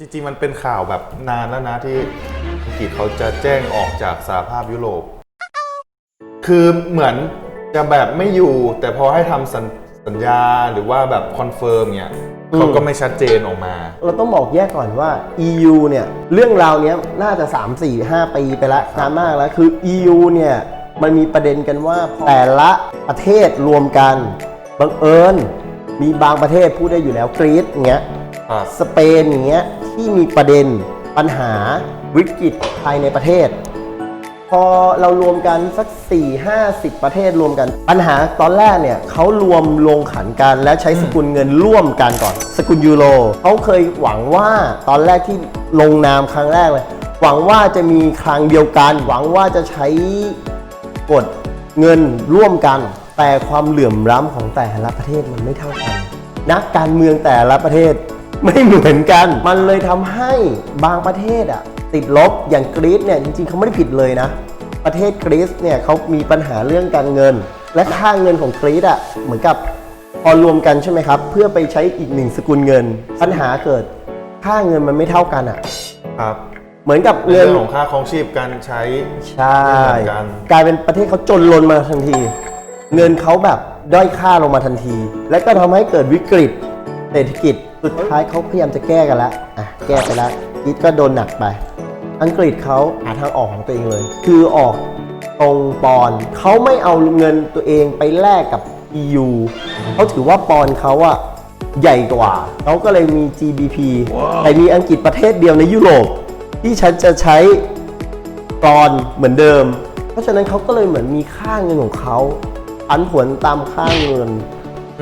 จริงๆ มันเป็นข่าวแบบนานแล้วนะที่อังกฤษเขาจะแจ้งออกจากสหภาพยุโรป คือเหมือนจะแบบไม่อยู่ แต่พอให้ทำสัญสัญญาหรือว่าแบบคอนเฟิร์มเนี่ยอืมเขาก็ไม่ชัดเจนออกมา เราต้องบอกแยกก่อนว่า EU เนี่ย เรื่องราวเนี้ยน่าจะ 3 4 5 ปีไปแล้วนานมากแล้ว คือ EU เนี่ยมันมีประเด็นกันว่าแต่ละประเทศรวมกันบังเอิญมีบางประเทศพูดได้อยู่แล้วกรีซอย่างเงี้ยครับ สเปนอย่างเงี้ยที่มีประเด็นปัญหาวิกฤตภายในประเทศ พอเรารวมกันสัก 4 5 0 ประเทศรวมกัน ปัญหาตอนแรกเนี่ยเขารวมลงขันกันและใช้สกุลเงินร่วมกันก่อน สกุลยูโรเขาเคยหวังว่าตอนแรกที่ลงนามครั้งแรกเลย หวังว่าจะมีคลังเดียวกัน หวังว่าจะใช้กฎเงินร่วมกัน แต่ความเหลื่อมล้ำของแต่ละประเทศมันไม่เท่ากัน นักการเมืองแต่ละประเทศ ไม่เหมือนกัน มันเลยทำให้บางประเทศอะติดลบอย่างกรีซเนี่ยจริงๆเขาไม่ได้ผิดเลยนะ ประเทศกรีซเนี่ยเขามีปัญหาเรื่องการเงิน และค่าเงินของกรีซอะเหมือนกับพอรวมกันใช่ไหมครับ เพื่อไปใช้อีกหนึ่งสกุลเงิน ปัญหาเกิดค่าเงินมันไม่เท่ากันอะครับเหมือนกับเรื่เงิอนงของค่าครองชีพการใช้ใช่ไม่เหมือนกันกลายเป็นประเทศเขาจนลนมาทันที เงินเขาแบบด้อยค่าลงมาทันที และก็ทำให้เกิดวิกฤต เศรษฐกิจสุดท้ายเขาพยายามจะแก้กันแล้วอะแก้ไปแล้วอีทก็โดนหนักไป อังกฤษเขาหาทางออกของตัวเองเลย คือออกตรงปอนด์เขาไม่เอาเงินตัวเองไปแลกกับ EU เขาถือว่าปอนด์เขาอะใหญ่กว่าเขาก็เลยมี GDP แต่มีอังกฤษประเทศเดียวในยุโรป ที่ฉันจะใช้ปอนด์เหมือนเดิม เพราะฉะนั้นเขาก็เลยเหมือนมีค่าเงินของเขาอันผวนตามค่าเงิน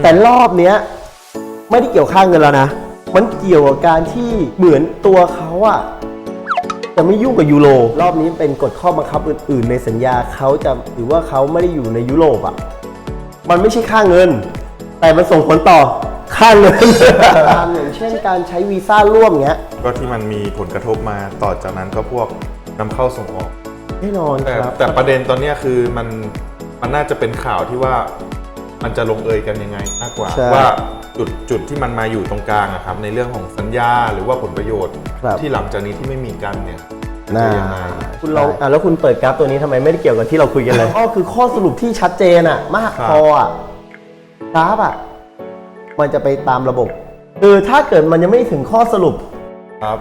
แต่รอบเนี้ย ไม่ได้เกี่ยวค่าเงินแล้วนะ มันเกี่ยวกับการที่เหมือนตัวเขาอะจะไม่ยุ่งกับยูโรรอบนี้เป็นกฎข้อบังคับอื่น ๆ ในสัญญาเขาจะหรือว่าเขาไม่ได้อยู่ในยุโรปอะมันไม่ใช่ค่าเงิน แต่มันส่งผลต่อค่าเงินอย่างเช่นการใช้วีซ่าร่วมเงี้ยก็ที่มันมีผลกระทบมาต่อจากนั้นก็พวกนำเข้าส่งออกแน่นอนแต่ครับแต่ประเด็นตอนเนี้ยคือมันมันน่าจะเป็นข่าวที่ว่ามันจะลงเอยกันยังไงมากกว่า ใช่ ว่า จุดจุดที่มันมาอยู่ตรงกลางอะครับในเรื่องของสัญญาหรือว่าผลประโยชน์ ครับที่หลังจากนี้ที่ไม่มีกันเนี่ยน่า จะยังไงคุณลองอะแล้วคุณเปิดกราฟตัวนี้ทำไมไม่ได้เกี่ยวกับที่เราคุยกันเลย อ๋อคือข้อสรุปที่ชัดเจนอะมากครับพออะกราฟอะมันจะไปตามระบบคือถ้าเกิดมันยังไม่ถึงข้อสรุป ครับ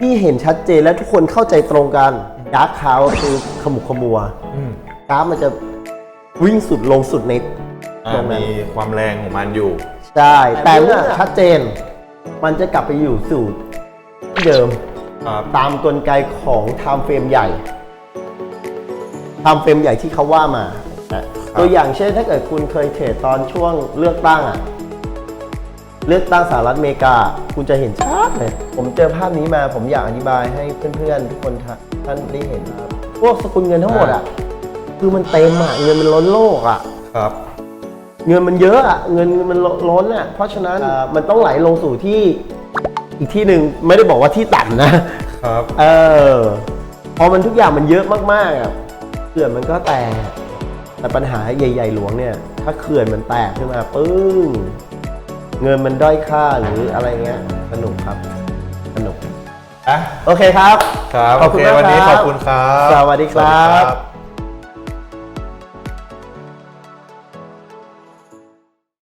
ที่เห็นชัดเจนและทุกคนเข้าใจตรงกันดาร์คคาวคือขมุกขมัวอืมกราฟมันจะวิ่งสุดลงสุดในอ่าตรงนั้นมีความแรงของมันอยู่ ใช่แต่เมื่อชัดเจน มันจะกลับไปอยู่สู่ที่เดิมครับตามกลไกของไทม์เฟรมใหญ่ไทม์เฟรมใหญ่ที่เขาว่ามานะตัวอย่างเช่นถ้าเกิดคุณเคยเทรดตอนช่วงเลือกตั้งอะเลือกตั้งสหรัฐอเมริกา คุณจะเห็นชัดเลย ผมเจอภาพนี้มาผมอยากอธิบายให้เพื่อนๆ ทุกคนท่านได้เห็นครับ พวกสกุลเงินทั้งหมดอะคือมันเต็มอะเงินมันล้นโลกอะครับ เงินมันเยอะอะเงินมันล้นอะเพราะฉะนั้นอ่ามันต้องไหลลงสู่ที่อีกที่หนึ่งไม่ได้บอกว่าที่ต่ำนะครับเออพอมันทุกอย่างมันเยอะมากๆอะเขื่อนมันก็แตกแต่ปัญหาใหญ่ ๆ หลวงเนี่ย ถ้าเขื่อนมันแตกขึ้นมาปึ้งเงินมันด้อยค่าหรืออะไรเงี้ยสนุกครับสนุกอะโอเคครับ ครับขอบคุณโเมากวันนี้คขรัอบคุณครับ สวัสดีครับสวัสดีครับ